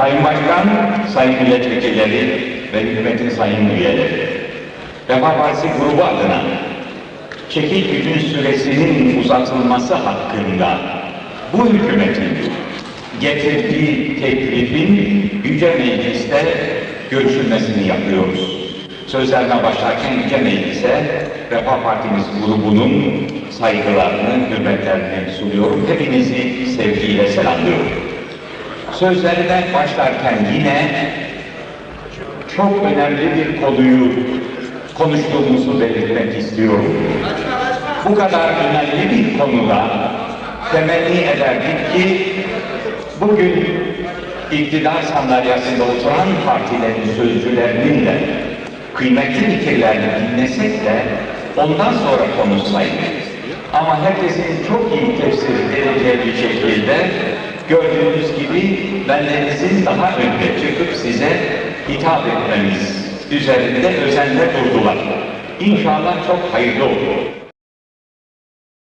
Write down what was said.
Sayın Başkan, Sayın Milletvekilleri ve hükümetin sayın üyeleri, Refah Partisi grubu adına çekil gücün süresinin uzatılması hakkında bu hükümetin getirdiği teklifin Yüce Meclis'te görüşülmesini yapıyoruz. Sözlerine başlarken Yüce Meclis'e Refah Partimiz grubunun saygılarını, hürmetlerini sunuyorum. Hepinizi sevgiyle selamlıyorum. Sözlerine başlarken yine çok önemli bir konuyu konuştuğumuzu belirtmek istiyorum. Bu kadar önemli bir konuda temenni ederdik ki bugün iktidar sandalyesinde oturan partilerin sözcülerinin de kıymetli fikirlerini dinlesek de ondan sonra konuşsaydık. Ama herkesin çok iyi gördüğünüz gibi bendenizin daha önde çıkıp size hitap etmemiz üzerinde özenle durdular. İnşallah çok hayırlı olur.